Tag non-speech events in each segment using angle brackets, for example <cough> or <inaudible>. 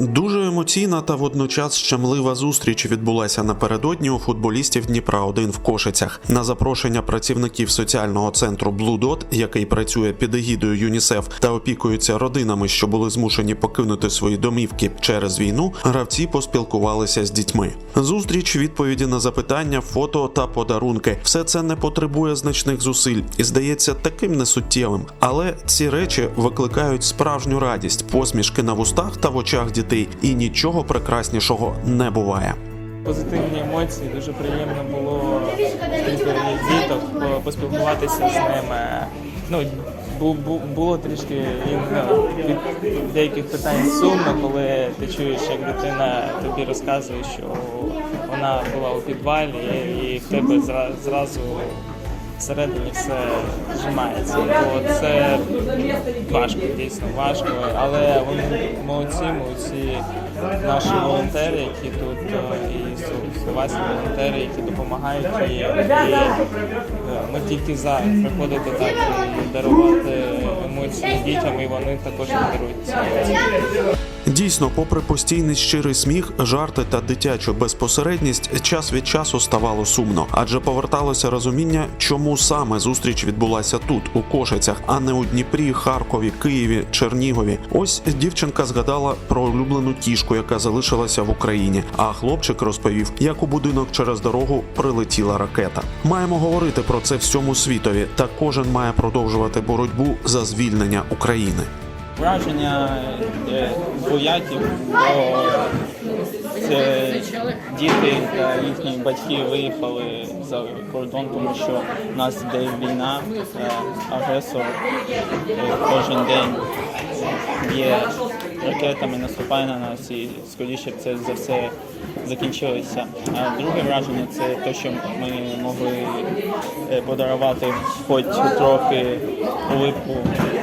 Дуже емоційна та водночас щемлива зустріч відбулася напередодні у футболістів Дніпра 1 в Кошицях. На запрошення працівників соціального центру Dot, який працює під егідою ЮНІСЕФ та опікується родинами, що були змушені покинути свої домівки через війну. Гравці поспілкувалися з дітьми. Зустріч, відповіді на запитання, фото та подарунки. Все це не потребує значних зусиль і здається таким несуттєвим. Але ці речі викликають справжню радість, посмішки на вустах та в очах дітей, і нічого прекраснішого не буває. позитивні емоції. Дуже приємно було діток, поспілкуватися з ними. Ну, бу- бу- було трішки ну, від деяких питань сумно, коли ти чуєш, як дитина тобі розказує, що вона була у підвалі, і в тебе зра- зразу всередині все зжимається. Бо це важко, дійсно важко, але вони молодці, молодці наші волонтери, які тут е, і словацькі волонтери, які допомагають і, і е, ми тільки за приходити так і дарувати емоції дітям, і вони також дарують ці. Дійсно, попри постійний щирий сміх, жарти та дитячу безпосередність, час від часу ставало сумно, адже поверталося розуміння, чому саме зустріч відбулася тут, у Кошицях, а не у Дніпрі, Харкові, Києві, Чернігові. Ось дівчинка згадала про улюблену кішку, яка залишилася в Україні. А хлопчик розповів, як у будинок через дорогу прилетіла ракета. Маємо говорити про це всьому світові, та кожен має продовжувати боротьбу за звільнення України. Враження боятів двоякі, бо це діти та їхні батьки виїхали за кордон, тому що в нас йде війна, е, агресор е, кожен день б'є ракетами, наступає на нас і скоріше це за все закінчилося. А друге враження це те, що ми могли е, подарувати хоч трохи улипку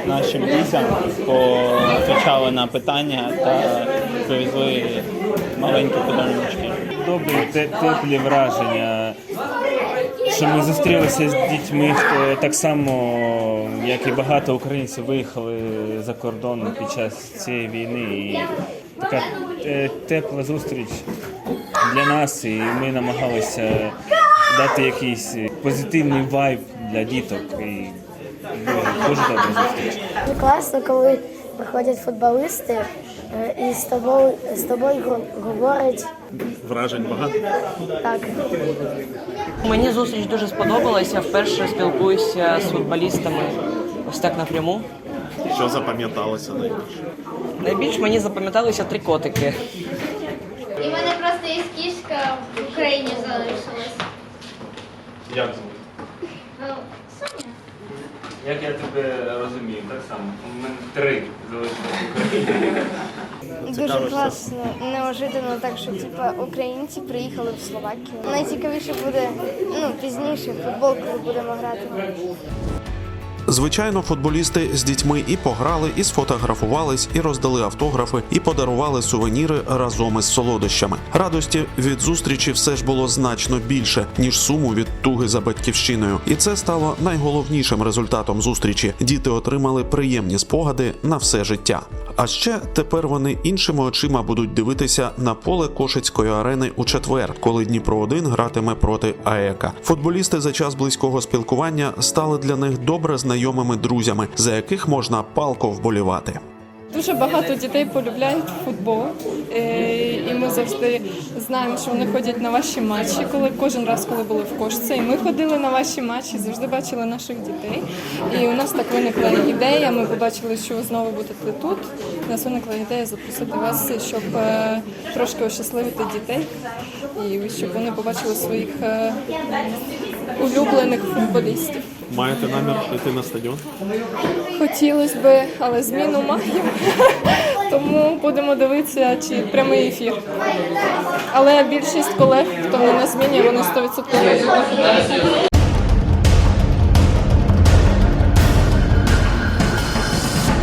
нашим дітям, поотвечали на питання та привезли маленькі подарунки. добрі, те- теплі враження. Що ми зустрілися з дітьми, хто так само, як і багато українців, виїхали за кордон під час цієї війни. І така е, тепла зустріч для нас, і ми намагалися дати якийсь позитивний вайб для діток. І дуже, добра зустріч. Класно, коли приходять футболісти е, і з тобою, з тобою го- говорять Вражень багато. так. Мені зустріч дуже сподобалася. Вперше спілкуюся з футболістами ось так напряму. Що запам'яталося найбільше? Найбільш мені запам'яталися три котики. І в мене просто є кішка в Україні залишилась. Як звуть? Як я тебе розумію, так само. У мене три залишилися в Україні. Дуже класно, неожиданно так, що типа українці приїхали в Словакію. Найцікавіше буде ну пізніше футбол, коли будемо грати. Звичайно, футболісти з дітьми і пограли, і сфотографувались, і роздали автографи, і подарували сувеніри разом із солодощами. Радості від зустрічі все ж було значно більше ніж суму від туги за батьківщиною, і це стало найголовнішим результатом зустрічі. Діти отримали приємні спогади на все життя. А ще тепер вони іншими очима будуть дивитися на поле Кошицької арени у четвер, коли Дніпро 1 гратиме проти АЕКа. Футболісти за час близького спілкування стали для них добре знайомими друзями, за яких можна палко вболівати. Дуже багато дітей полюбляють футбол, Е, і ми завжди знаємо, що вони ходять на ваші матчі, коли кожен раз, коли були в кошці. І ми ходили на ваші матчі, завжди бачили наших дітей. І у нас так виникла ідея. Ми побачили, що ви знову будете тут. У нас виникла ідея запросити вас, щоб е, трошки ощасливити дітей і щоб вони побачили своїх е, улюблених футболістів. Маєте намір йти на стадіон? Хотілося би, але зміну маємо. <laughs> Тому будемо дивитися, чи прямий ефір. Але більшість колег, хто не на зміні, вони 100% йдуть на футбол.